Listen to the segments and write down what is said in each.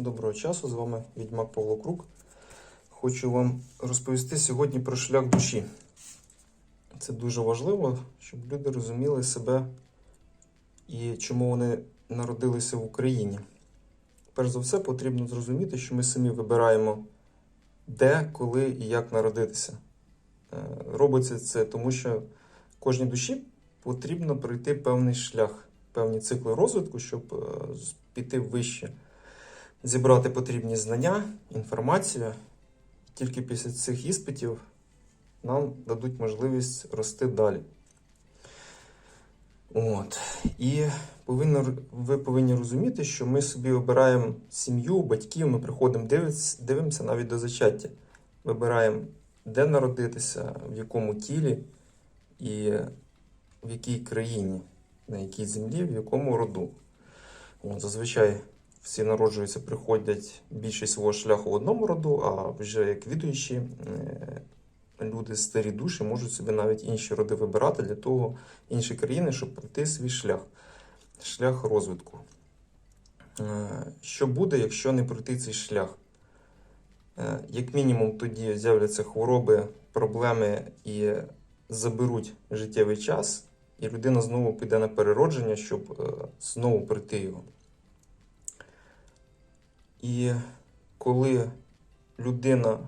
Доброго часу, з вами Відьмак Павло Крук. Хочу вам розповісти сьогодні про шлях душі. Це дуже важливо, щоб люди розуміли себе і чому вони народилися в Україні. Перш за все, потрібно зрозуміти, що ми самі вибираємо, де, коли і як народитися. Е, Робиться це тому, що кожній душі потрібно пройти певний шлях, певні цикли розвитку, щоб е, піти вище зібрати потрібні знання, інформацію. Тільки після цих іспитів нам дадуть можливість рости далі. От. І повинно, ви повинні розуміти, що ми собі обираємо сім'ю, батьків, ми приходимо, дивимося, дивимося навіть до зачаття. Вибираємо, де народитися, в якому тілі і в якій країні, на якій землі, в якому роду. От, зазвичай всі народжуються, приходять більшість свого шляху в одному роду, а вже як відуючі е, люди, старі душі, можуть собі навіть інші роди вибирати для того, інші країни, щоб пройти свій шлях, шлях розвитку. Е, Що буде, якщо не пройти цей шлях? Е, Як мінімум, тоді з'являться хвороби, проблеми і заберуть життєвий час, і людина знову піде на переродження, щоб знову пройти його. І коли людина,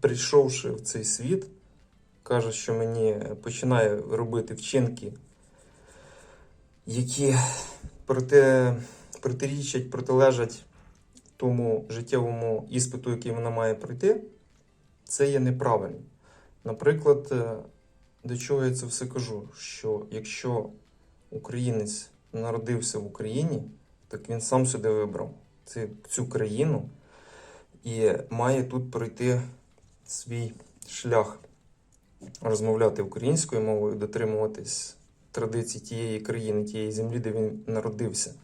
прийшовши в цей світ, каже, що мені починає робити вчинки, які проти, протирічать, протилежать тому життєвому іспиту, який вона має пройти, це є неправильно. Наприклад, е, до чого я це все кажу? Що якщо українець народився в Україні, так він сам сюди вибрав цю, країну і має тут пройти свій шлях, розмовляти українською мовою, дотримуватись традицій тієї країни, тієї землі, де він народився,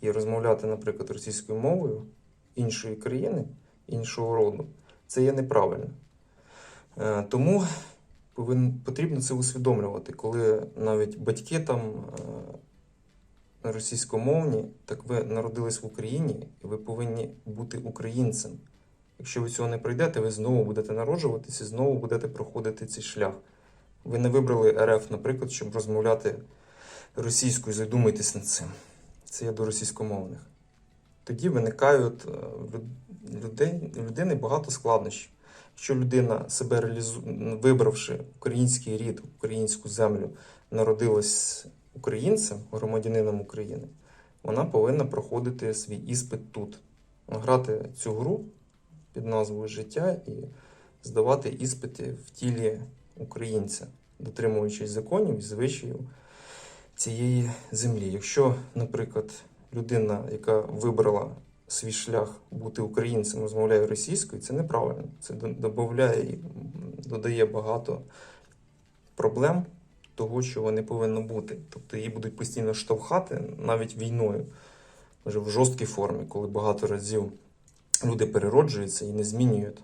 і розмовляти, наприклад, російською мовою іншої країни, іншого роду, це є неправильно. Е, Тому повин, потрібно це усвідомлювати, коли навіть батьки там е, російськомовні, так ви народились в Україні, і ви повинні бути українцем. Якщо ви цього не пройдете, ви знову будете народжуватись і знову будете проходити цей шлях. Ви не вибрали РФ, наприклад, щоб розмовляти російською, задумайтесь над цим. Це я до російськомовних. Тоді виникають е, людей, людини багато складнощів. Якщо людина себе реалізу... вибравши український рід, українську землю, народилась українцем, громадянином України, вона повинна проходити свій іспит тут, грати цю гру під назвою Життя і здавати іспити в тілі українця, дотримуючись законів і звичаїв цієї землі. Якщо, наприклад, людина, яка вибрала свій шлях бути українцем, розмовляє російською, це неправильно. Це додає додає багато проблем того, чого не повинно бути. Тобто її будуть постійно штовхати навіть війною, вже в жорсткій формі, коли багато разів люди перероджуються і не змінюють,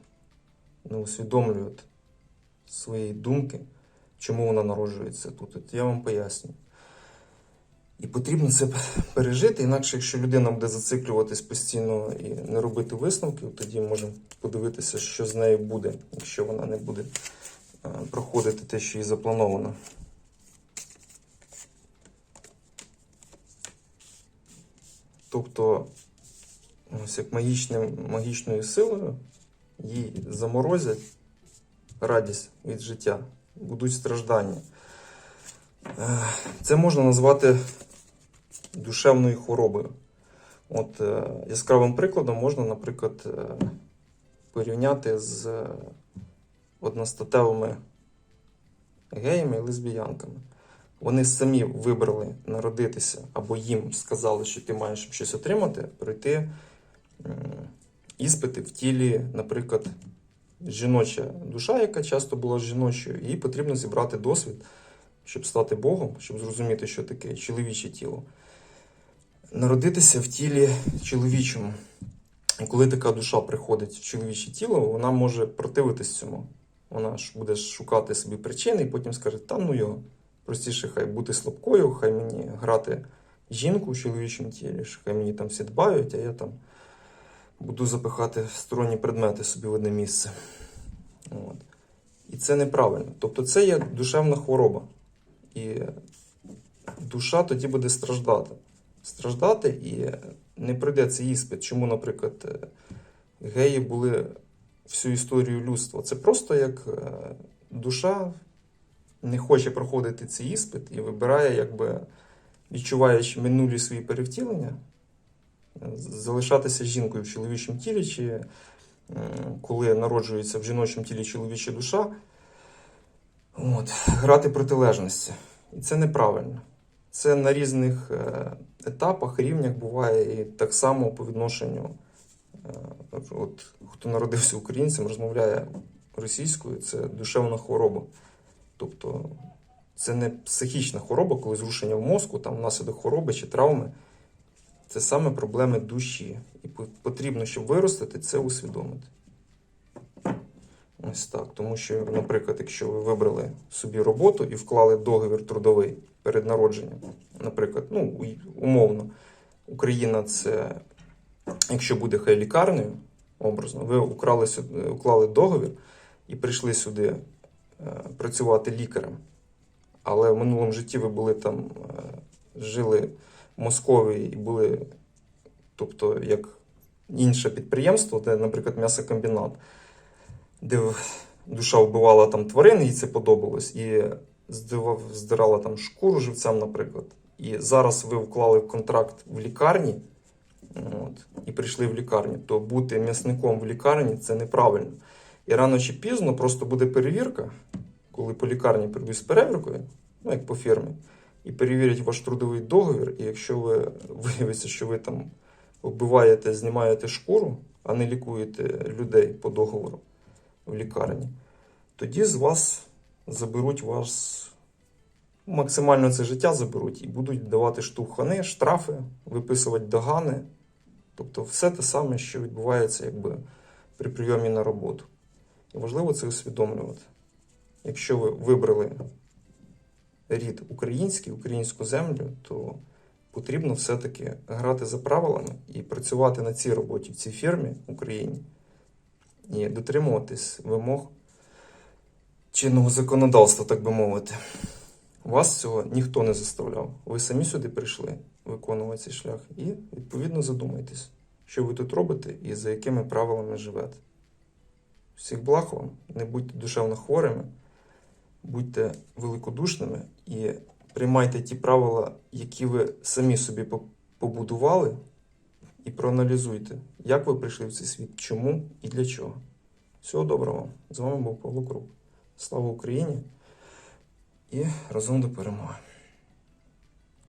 не усвідомлюють свої думки, чому вона народжується тут. От я вам поясню. І потрібно це пережити, інакше, якщо людина буде зациклюватись постійно і не робити висновків, тоді можемо подивитися, що з нею буде, якщо вона не буде е, проходити те, що їй заплановано. Тобто, ось як магічним, магічною силою їй заморозять радість від життя, будуть страждання. Е, Це можна назвати душевною хворобою. От е, яскравим прикладом можна, наприклад, е, порівняти з одностатевими геями і лесбіянками. Вони самі вибрали народитися, або їм сказали, що ти маєш щось отримати, пройти іспити в тілі, наприклад, жіноча душа, яка часто була жіночою, їй потрібно зібрати досвід, щоб стати Богом, щоб зрозуміти, що таке чоловіче тіло. Народитися в тілі чоловічому. І коли така душа приходить в чоловіче тіло, вона може противитись цьому. Вона ж буде шукати собі причини і потім скаже: та ну його, простіше, хай бути слабкою, хай мені грати жінку в чоловічому тілі, хай мені там всі дбають, а я там буду запихати сторонні предмети собі в одне місце. От. І це неправильно. Тобто це є душевна хвороба. І душа тоді буде страждати. Страждати і не пройде цей іспит. Чому, наприклад, е, геї були всю історію людства? Це просто як е, душа не хоче проходити цей іспит і вибирає, якби відчуваючи минулі свої перевтілення, е, залишатися жінкою в чоловічому тілі, чи е, коли народжується в жіночому тілі чоловіча душа, от, грати протилежності. І це неправильно. Це на різних е, етапах, рівнях буває і так само по відношенню. От, хто народився українцем, розмовляє російською, це душевна хвороба. Тобто це не психічна хвороба, коли зрушення в мозку, там внаслідок хвороби чи травми. Це саме проблеми душі. І потрібно, щоб виростити, це усвідомити. Ось так. Тому що, наприклад, якщо ви вибрали собі роботу і вклали договір трудовий перед народженням, наприклад, ну, умовно, Україна це, якщо буде хай лікарнею, образно, ви украли, сюди- уклали договір і прийшли сюди е, працювати лікарем. Але в минулому житті ви були там, е, жили в Московії і були, тобто, як інше підприємство, де, наприклад, м'ясокомбінат, де душа вбивала там тварин, їй це подобалось, і здирала там шкуру живцям, наприклад. І зараз ви вклали контракт в лікарні от, і прийшли в лікарню, то бути м'ясником в лікарні це неправильно. І рано чи пізно просто буде перевірка, коли по лікарні прийдуть з перевіркою, ну як по фірмі, і перевірять ваш трудовий договір. І якщо ви виявиться, що ви там вбиваєте, знімаєте шкуру, а не лікуєте людей по договору в лікарні, тоді з вас заберуть вас максимально це життя заберуть і будуть давати штовхани, штрафи, виписувати догани. Тобто все те саме, що відбувається якби, при прийомі на роботу. Важливо це усвідомлювати. Якщо ви вибрали рід український, українську землю, то потрібно все-таки грати за правилами і працювати на цій роботі, в цій фірмі в Україні, і дотримуватись вимог чинного законодавства, так би мовити. Вас цього ніхто не заставляв. Ви самі сюди прийшли виконувати цей шлях і відповідно задумайтесь, що ви тут робите і за якими правилами живете. Всіх благ вам, не будьте душевно хворими, будьте великодушними і приймайте ті правила, які ви самі собі побудували, і проаналізуйте, як ви прийшли в цей світ, чому і для чого. Всього доброго вам. З вами був Павло Круп. Слава Україні! І разом до перемоги.